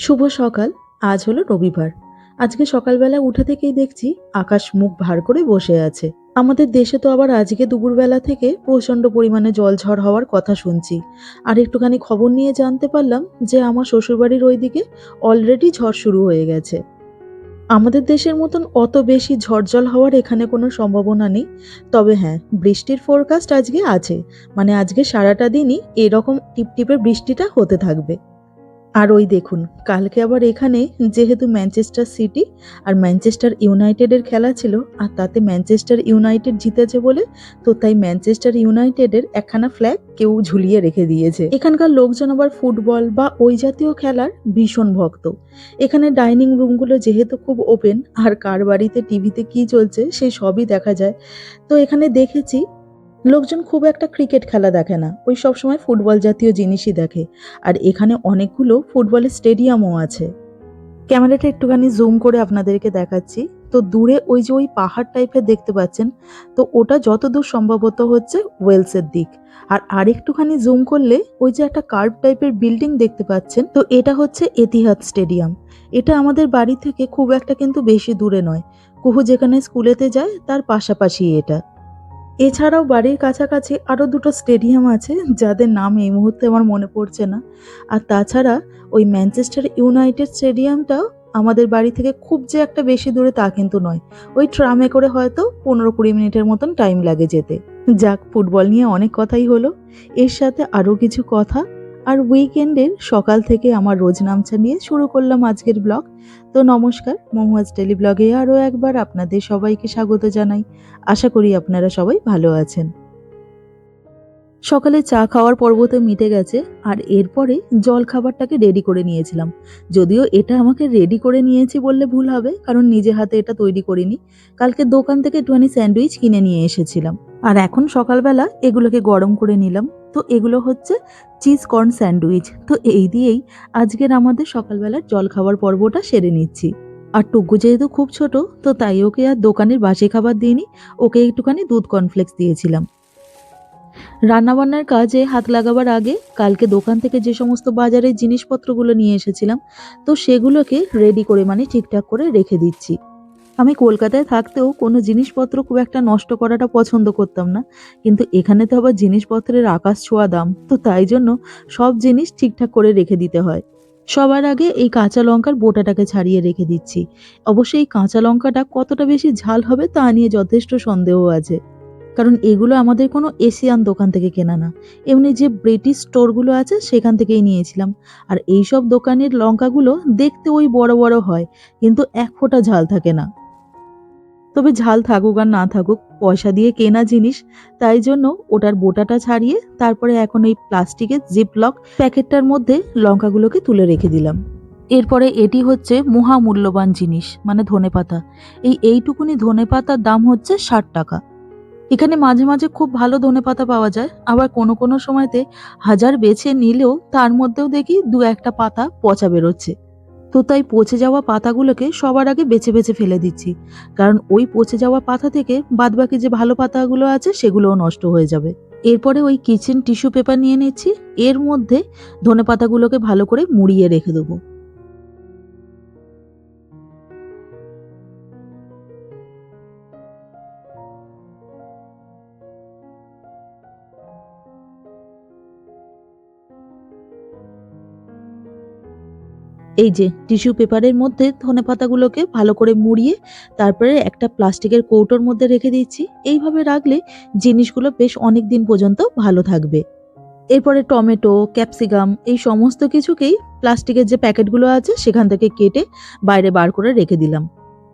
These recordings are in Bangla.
শুভ সকাল, আজ হলো রবিবার। আজকে সকালবেলা উঠে থেকেই দেখছি আকাশ মুখ ভার করে বসে আছে। আমাদের দেশে তো আবার আজকে দুপুরবেলা থেকে প্রচণ্ড পরিমাণে জলঝড় হওয়ার কথা শুনছি। আর একটুখানি খবর নিয়ে জানতে পারলাম যে আমার শ্বশুরবাড়ির ওইদিকে অলরেডি ঝড় শুরু হয়ে গেছে। আমাদের দেশের মতন অত বেশি ঝড়জল হওয়ার এখানে কোনো সম্ভাবনা নেই। তবে হ্যাঁ বৃষ্টির ফোরকাস্ট আজকে আছে। মানে আজকে সারাটা দিনই এরকম টিপটিপে বৃষ্টিটা হতে থাকবে। আর ওই দেখুন, কালকে আবার এখানে যেহেতু ম্যানচেস্টার সিটি আর ম্যানচেস্টার ইউনাইটেডের খেলা ছিল আর তাতে ম্যানচেস্টার ইউনাইটেড জিতেছে বলে, তো তাই ম্যানচেস্টার ইউনাইটেডের একখানা ফ্ল্যাগ কেউ ঝুলিয়ে রেখে দিয়েছে। এখানকার লোকজন আবার ফুটবল বা ওই জাতীয় খেলার ভীষণ ভক্ত। এখানে ডাইনিং রুমগুলো যেহেতু খুব ওপেন আর কার বাড়িতে টিভিতে কি চলছে সেই সবই দেখা যায়। তো এখানে দেখেছি লোকজন খুব একটা ক্রিকেট খেলা দেখে না। ওই সবসময় ফুটবল জাতীয় জিনিসই দেখে। আর এখানে অনেকগুলো ফুটবলের স্টেডিয়ামও আছে। ক্যামেরাটা একটুখানি জুম করে আপনাদেরকে দেখাচ্ছি। তো দূরে ওই যে ওই পাহাড় টাইপের দেখতে পাচ্ছেন, তো ওটা যতদূর সম্ভবত হচ্ছে ওয়েলসের দিক। আর আরেকটুখানি জুম করলে ওই যে একটা কার্ভ টাইপের বিল্ডিং দেখতে পাচ্ছেন, তো এটা হচ্ছে এতিহাদ স্টেডিয়াম এটা আমাদের বাড়ি থেকে খুব একটা কিন্তু বেশি দূরে নয়। কুহু যেখানে স্কুলেতে যায়, তার পাশাপাশি এটা। এছাড়াও বাড়ির কাছাকাছি আরও দুটো স্টেডিয়াম আছে, যাদের নাম এই মুহূর্তে আমার মনে পড়ছে না। আর তাছাড়া ওই ম্যানচেস্টার ইউনাইটেড স্টেডিয়ামটাও আমাদের বাড়ি থেকে খুব যে একটা বেশি দূরে তা কিন্তু নয়। ওই ট্রামে করে হয়তো পনেরো কুড়ি মিনিটের মতন টাইম লাগে যেতে। যাক, ফুটবল নিয়ে অনেক কথাই হলো। এর সাথে আরও কিছু কথা আর উইকেন্ডের সকাল থেকে আমার রোজ নামছা নিয়ে শুরু করলাম আজকের ব্লগ। তো নমস্কার মহুয়াজ টেলি ব্লগে আরও একবার আপনাদের সবাইকে স্বাগত জানাই। আশা করি আপনারা সবাই ভালো আছেন। সকালে চা খাওয়ার পর্ব তো মিটে গেছে, আর এরপরে জল খাবারটাকে রেডি করে নিয়েছিলাম। যদিও এটা আমাকে রেডি করে নিয়েছি বললে ভুল হবে, কারণ নিজে হাতে এটা তৈরি করিনি। কালকে দোকান থেকে একটুখানি স্যান্ডউইচ কিনে নিয়ে এসেছিলাম। আর এখন সকালবেলা এগুলোকে গরম করে নিলাম। তো এগুলো হচ্ছে চিজ কর্ন স্যান্ডউইচ। তো এই দিয়েই আজকের আমাদের সকালবেলার জল খাবার পর্বটা সেরে নিচ্ছি। আর টুকু যেহেতু খুব ছোট, তো তাই ওকে আর দোকানের বাসি খাবার দিইনি, ওকে একটুখানি দুধ কর্নফ্লেক্স দিয়েছিলাম। রান্নাবান্নার কাজে হাত লাগাবার আগে কালকে দোকান থেকে যে সমস্ত বাজারের জিনিসপত্রগুলো নিয়ে এসেছিলাম, তো সেগুলোকে রেডি করে মানে ঠিকঠাক করে রেখে দিচ্ছি। আমি কলকাতায় থাকতেও কোনো জিনিসপত্র খুব একটা নষ্ট করাটা পছন্দ করতাম না। কিন্তু এখানে তো আবার জিনিসপত্রের আকাশ ছোঁয়া দাম। তো তাই জন্য সব জিনিস ঠিকঠাক করে রেখে দিতে হয়। সবার আগে এই কাঁচা লঙ্কার বোটাটাকে ছাড়িয়ে রেখে দিচ্ছি। অবশ্যই এই কাঁচা লঙ্কাটা কতটা বেশি ঝাল হবে তা নিয়ে যথেষ্ট সন্দেহ আছে। কারণ এগুলো আমাদের কোনো এশিয়ান দোকান থেকে কেনা না। এমনি যে ব্রিটিশ স্টোরগুলো আছে সেখান থেকেই নিয়েছিলাম। আর এই সব দোকানের লঙ্কাগুলো দেখতে ওই বড় বড় হয়, কিন্তু এক ফোঁটা ঝাল থাকে না। তবে ঝাল থাকুক আর না থাকুক, পয়সা দিয়ে কেনা জিনিস, তাই জন্য ওটার বোটাটা ছাড়িয়ে তারপরে এখন এই প্লাস্টিকের জিপ লক প্যাকেটটার মধ্যে লঙ্কাগুলোকে তুলে রেখে দিলাম। এরপরে এটি হচ্ছে মহামূল্যবান জিনিস মানে ধনেপাতা এই এইটুকুনি ধনেপাতার দাম হচ্ছে ষাট টাকা। এখানে মাঝে মাঝে খুব ভালো ধনেপাতা পাওয়া যায়, আবার কোনো কোনো সময়তে হাজার বেছে নিলেও তার মধ্যেও দেখি দু একটা পাতা পচা বেরোচ্ছে। তো তাই পচে যাওয়া পাতাগুলোকে সবার আগে বেছে বেছে ফেলে দিচ্ছি। কারণ ওই পচে যাওয়া পাতা থেকে বাদবাকি যে ভালো পাতাগুলো আছে, সেগুলোও নষ্ট হয়ে যাবে। এরপরে ওই কিচেন টিস্যু পেপার নিয়ে নিচ্ছি। এর মধ্যে ধনে পাতাগুলোকে ভালো করে মুড়িয়ে রেখে দেবো। এই যে টিস্যু পেপারের মধ্যে ধনে পাতাগুলোকে ভালো করে মুড়িয়ে তারপরে একটা প্লাস্টিকের কৌটোর মধ্যে রেখে দিচ্ছি এইভাবে রাখলে জিনিসগুলো বেশ অনেক দিন পর্যন্ত ভালো থাকবে। এরপরে টমেটো, ক্যাপসিকাম এই সমস্ত কিছুকেই প্লাস্টিকের যে প্যাকেটগুলো আছে সেখান থেকে কেটে বাইরে বার করে রেখে দিলাম।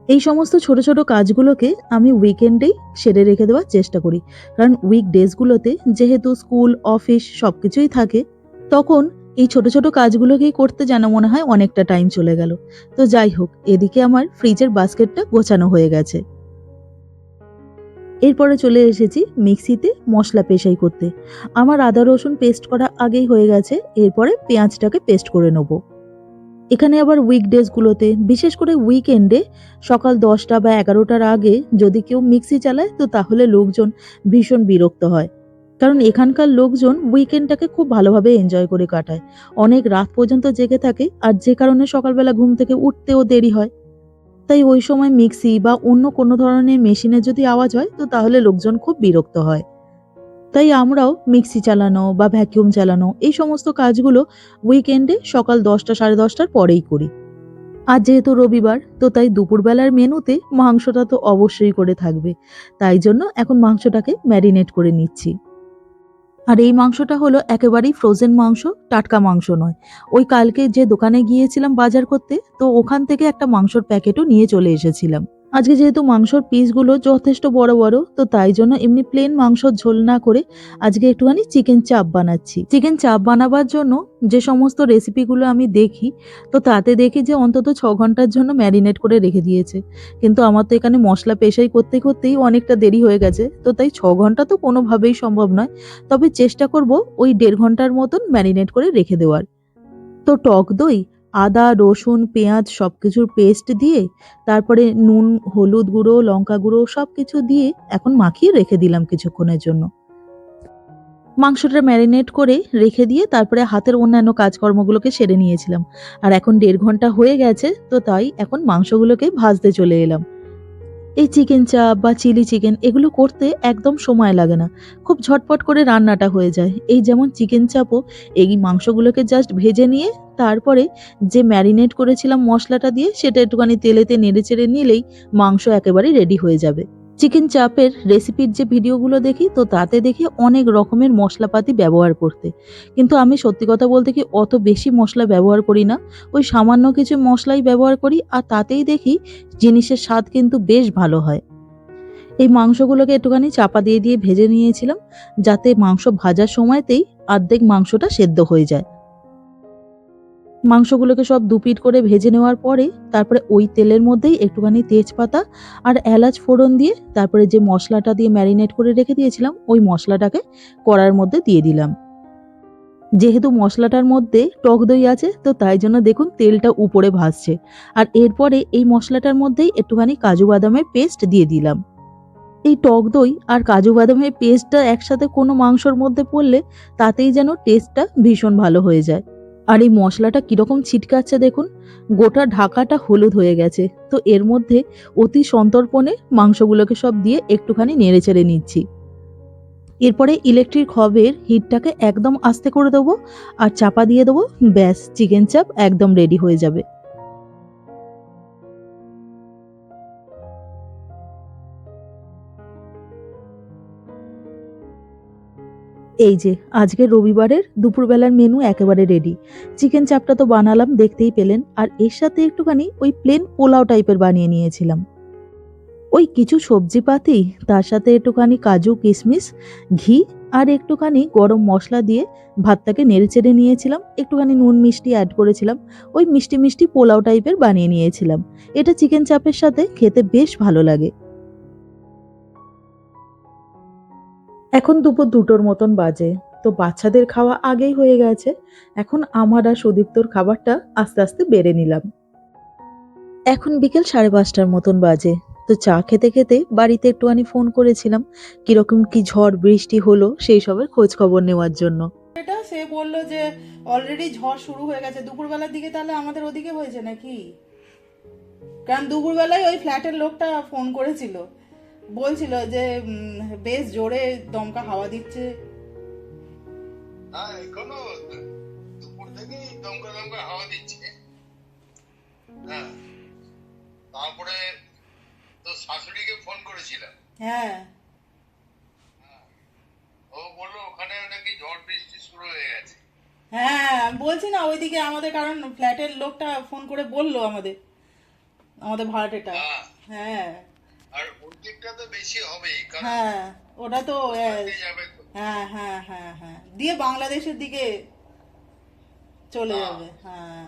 এই সমস্ত ছোট ছোট কাজগুলোকে আমি উইকেন্ডেই সেরে রেখে দেওয়ার চেষ্টা করি। কারণ উইক ডেজগুলোতে যেহেতু স্কুল অফিস সব কিছুই থাকে, তখন এই ছোট ছোট কাজগুলোকেই করতে যেন মনে হয় অনেকটা টাইম চলে গেল। তো যাই হোক, এদিকে আমার ফ্রিজের বাস্কেটটা গোছানো হয়ে গেছে। এরপরে চলে এসেছি মিক্সিতে মশলা পেশাই করতে। আমার আদা, রসুন পেস্ট করা আগেই হয়ে গেছে, এরপরে পেঁয়াজটাকে পেস্ট করে নেব। এখানে আবার উইকডেজগুলোতে বিশেষ করে উইকেন্ডে সকাল দশটা বা এগারোটার আগে যদি কেউ মিক্সি চালায়, তো তাহলে লোকজন ভীষণ বিরক্ত হয়। কারণ এখানকার লোকজন উইকেন্ডটাকে খুব ভালোভাবে এনজয় করে কাটায়। অনেক রাত পর্যন্ত জেগে থাকে আর যে কারণে সকালবেলা ঘুম থেকে উঠতেও দেরি হয়। তাই ওই সময় মিক্সি বা অন্য কোনো ধরনের মেশিনে যদি আওয়াজ হয়, তো তাহলে লোকজন খুব বিরক্ত হয়। তাই আমরাও মিক্সি চালানো বা ভ্যাকিউম চালানো এই সমস্ত কাজগুলো উইকেন্ডে সকাল দশটা সাড়ে দশটার পরেই করি। আর যেহেতু রবিবার, তো তাই দুপুরবেলার মেনুতে মাংসটা তো অবশ্যই করে থাকবে। তাই জন্য এখন মাংসটাকে ম্যারিনেট করে নিচ্ছি। আর এই মাংসটা হলো একেবারেই ফ্রোজেন মাংস, টাটকা মাংস নয়। ওই কালকে যে দোকানে গিয়েছিলাম বাজার করতে, তো ওখান থেকে একটা মাংসর প্যাকেটও নিয়ে চলে এসেছিলাম। আজকে যেহেতু মাংসর পিসগুলো যথেষ্ট বড় বড়, তো তাই জন্য এমনি প্লেন মাংসর ঝোল না করে আজকে একটুখানি চিকেন চাপ বানাচ্ছি। চিকেন চাপ বানাবার জন্য যে সমস্ত রেসিপিগুলো আমি দেখি, তো তাতে দেখি যে অন্তত ছ ঘণ্টার জন্য ম্যারিনেট করে রেখে দিয়েছে। কিন্তু আমার তো এখানে মশলা পেশাই করতে করতেই অনেকটা দেরি হয়ে গেছে, তো তাই ছ ঘণ্টা তো কোনোভাবেই সম্ভব নয়। তবে চেষ্টা করব ওই দেড় ঘণ্টার মতন ম্যারিনেট করে রেখে দেওয়ার। তো টক দই আদা, রসুন, পেঁয়াজ সব কিছুর পেস্ট দিয়ে তারপরে নুন, হলুদ গুঁড়ো, লঙ্কা গুঁড়ো সব কিছু দিয়ে এখন মাখিয়ে রেখে দিলাম কিছুক্ষণের জন্য। মাংসটা ম্যারিনেট করে রেখে দিয়ে তারপরে হাতের অন্যান্য কাজকর্মগুলোকে সেরে নিয়েছিলাম। আর এখন দেড় ঘণ্টা হয়ে গেছে, তো তাই এখন মাংসগুলোকে ভাজতে চলে এলাম। এই চিকেন চাপ বা চিলি চিকেন এগুলো করতে একদম সময় লাগে না। খুব ঝটপট করে রান্নাটা হয়ে যায়। এই যেমন চিকেন চাপও, এই মাংসগুলোকে জাস্ট ভেজে নিয়ে তারপরে যে ম্যারিনেট করেছিলাম মশলাটা দিয়ে, সেটা একটুখানি তেলেতে নেড়ে চেড়ে নিলেই মাংস একেবারেই রেডি হয়ে যাবে। চিকেন চাপের রেসিপির যে ভিডিওগুলো দেখি, তো তাতে দেখি অনেক রকমের মশলাপাতি ব্যবহার করতে। কিন্তু আমি সত্যি কথা বলতে কি অত বেশি মশলা ব্যবহার করি না। ওই সামান্য কিছু মশলাই ব্যবহার করি, আর তাতেই দেখি জিনিসের স্বাদ কিন্তু বেশ ভালো হয়। এই মাংসগুলোকে একটুখানি চাপা দিয়ে দিয়ে ভেজে নিয়েছিলাম, যাতে মাংস ভাজার সময়তেই অর্ধেক মাংসটা সেদ্ধ হয়ে যায়। মাংসগুলোকে সব দুপিট করে ভেজে নেওয়ার পরে তারপরে ওই তেলের মধ্যেই একটুখানি তেজপাতা আর এলাচ ফোড়ন দিয়ে তারপরে যে মশলাটা দিয়ে ম্যারিনেট করে রেখে দিয়েছিলাম, ওই মশলাটাকে কড়ার মধ্যে দিয়ে দিলাম। যেহেতু মশলাটার মধ্যে টক দই আছে, তো তাই জন্য দেখুন তেলটা উপরে ভাসছে। আর এরপরে এই মশলাটার মধ্যেই একটুখানি কাজু বাদামের পেস্ট দিয়ে দিলাম। এই টক দই আর কাজু বাদামের পেস্টটা একসাথে কোনো মাংসর মধ্যে পড়লে তাতেই যেন টেস্টটা ভীষণ ভালো হয়ে যায়। আর এই মশলাটা কীরকম ছিটকাচ্ছে দেখুন, গোটা ঢাকাটা হলুদ হয়ে গেছে। তো এর মধ্যে অতি সন্তর্পণে মাংসগুলোকে সব দিয়ে একটুখানি নেড়ে চেড়ে নিচ্ছি। এরপরে ইলেকট্রিক হবের হিটটাকে একদম আস্তে করে দেবো আর চাপা দিয়ে দেবো। ব্যাস, চিকেন চাপ একদম রেডি হয়ে যাবে। এই যে, আজকে রবিবারের দুপুরবেলার মেনু একেবারে রেডি চিকেন চাপটা তো বানালাম, দেখতেই পেলেন। আর এর সাথে একটুখানি ওই প্লেন পোলাও টাইপের বানিয়ে নিয়েছিলাম। ওই কিছু সবজি পাতি তার সাথে একটুখানি কাজু কিশমিশ ঘি আর একটুখানি গরম মশলা দিয়ে ভাতটাকে নেড়ে চেড়ে নিয়েছিলাম। একটুখানি নুন মিষ্টি অ্যাড করেছিলাম। ওই মিষ্টি মিষ্টি পোলাও টাইপের বানিয়ে নিয়েছিলাম। এটা চিকেন চাপের সাথে খেতে বেশ ভালো লাগে। এখন দুপুর দুটোর মতন বাজে। তো বাচ্চাদের খাওয়া আগেই হয়ে গেছে। এখন আমার আর সুদীপ্তর খাবারটা আস্তে আস্তে বেড়ে নিলাম। এখন বিকেল সাড়ে পাঁচটার মতন বাজে। তো চা খেতে খেতে বাড়িতে একটুখানি ফোন করেছিলাম। কীরকম কি ঝড়, বৃষ্টি হলো সেই সবের খোঁজ খবর নেওয়ার জন্য। এটা সে বলল যে অলরেডি ঝড় শুরু হয়ে গেছে। দুপুরবেলার দিকে তাহলে আমাদের ওদিকে হয়েছে নাকি? কারণ দুপুরবেলায় ওই ফ্ল্যাটের লোকটা ফোন করেছিল। বলছিল যে বেশ জোরে দমকা হাওয়া দিচ্ছে। হ্যাঁ এখনও দুপুর থেকেই দমকা দমকা হাওয়া দিচ্ছে। হ্যাঁ তারপরে তো শাশুড়িকে ফোন করেছিলাম। হ্যাঁ। ও বলল ওখানে নাকি ঝড় বৃষ্টি শুরু হয়ে গেছে। হ্যাঁ বলছি না ওইদিকে আমাদের কারণ ফ্ল্যাটের লোকটা ফোন করে বলল আমাদের আমাদের ভাড়াটেটা। হ্যাঁ। হ্যাঁ। আর ওই তো বেশি হবেই কারণ হ্যাঁ ওটা যাবে তো। হ্যাঁ হ্যাঁ হ্যাঁ হ্যাঁ। দিয়ে বাংলাদেশের দিকে চলে যাবে হ্যাঁ।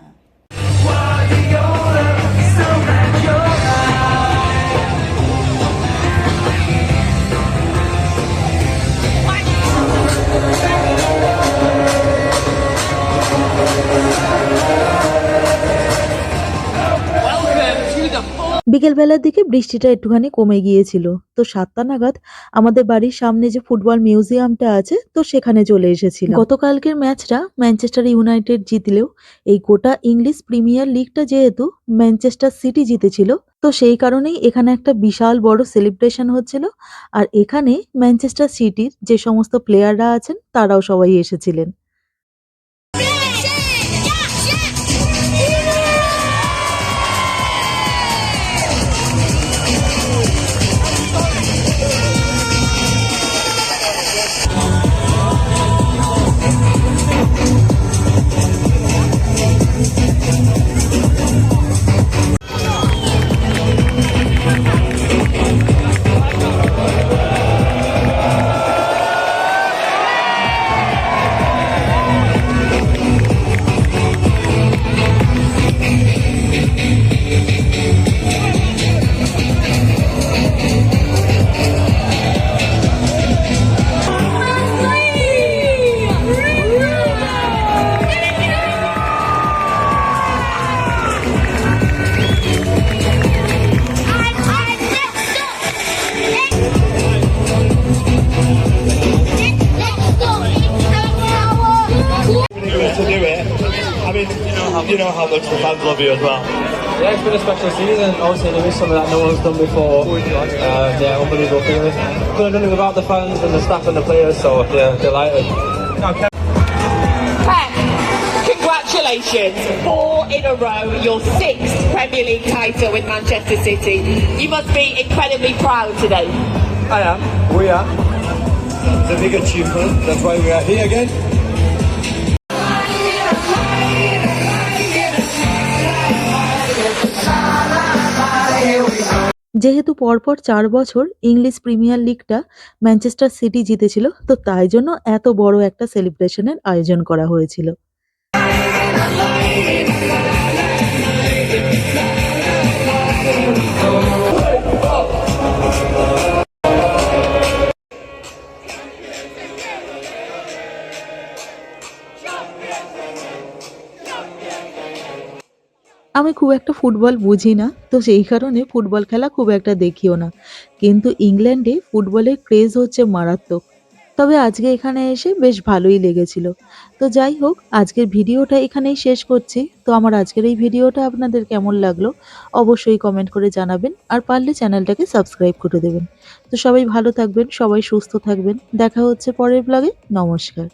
বিকেলবেলার দিকে বৃষ্টিটা একটুখানি কমে গিয়েছিল। তো সাতটা নাগাদ আমাদের বাড়ির সামনে যে ফুটবল মিউজিয়ামটা আছে, তো সেখানে চলে এসেছিল গতকালকের ম্যাচটা ম্যানচেস্টার ইউনাইটেড জিতলেও এই গোটা ইংলিশ প্রিমিয়ার লিগটা যেহেতু ম্যানচেস্টার সিটি জিতেছিল, তো সেই কারণেই এখানে একটা বিশাল বড় সেলিব্রেশন হচ্ছিল। আর এখানে ম্যানচেস্টার সিটির যে সমস্ত প্লেয়াররা আছেন, তারাও সবাই এসেছিলেন। Fans love you as well. Yeah, it's been a special season. Obviously, there is something that no one's done before. Uh, yeah, unbelievable feeling. Couldn't have done it without the fans and the staff and the players, so yeah, delighted. Pep, congratulations. Four in a row, your sixth Premier League title with Manchester City. You must be incredibly proud today. I am. We are. It's a big achievement. That's why we are here again. যেহেতু পরপর চার বছর ইংলিশ প্রিমিয়ার লিগটা ম্যানচেস্টার সিটি জিতেছিল, তো তাই জন্য এত বড় একটা সেলিব্রেশনের আয়োজন করা হয়েছিল। খুব একটা ফুটবল বুঝি না, তো সেই কারণে ফুটবল খেলা খুব একটা দেখিও না। কিন্তু ইংল্যান্ডে ফুটবলের ক্রেজ হচ্ছে মারাত্মক। তবে আজকে এখানে এসে বেশ ভালোই লেগেছিল। তো যাই হোক, আজকের ভিডিওটা এখানেই শেষ করছি। তো আমার আজকের এই ভিডিওটা আপনাদের কেমন লাগল অবশ্যই কমেন্ট করে জানাবেন আর পারলে চ্যানেলটাকে সাবস্ক্রাইব করে দেবেন। তো সবাই ভালো থাকবেন, সবাই সুস্থ থাকবেন। দেখা হচ্ছে পরের ব্লগে নমস্কার।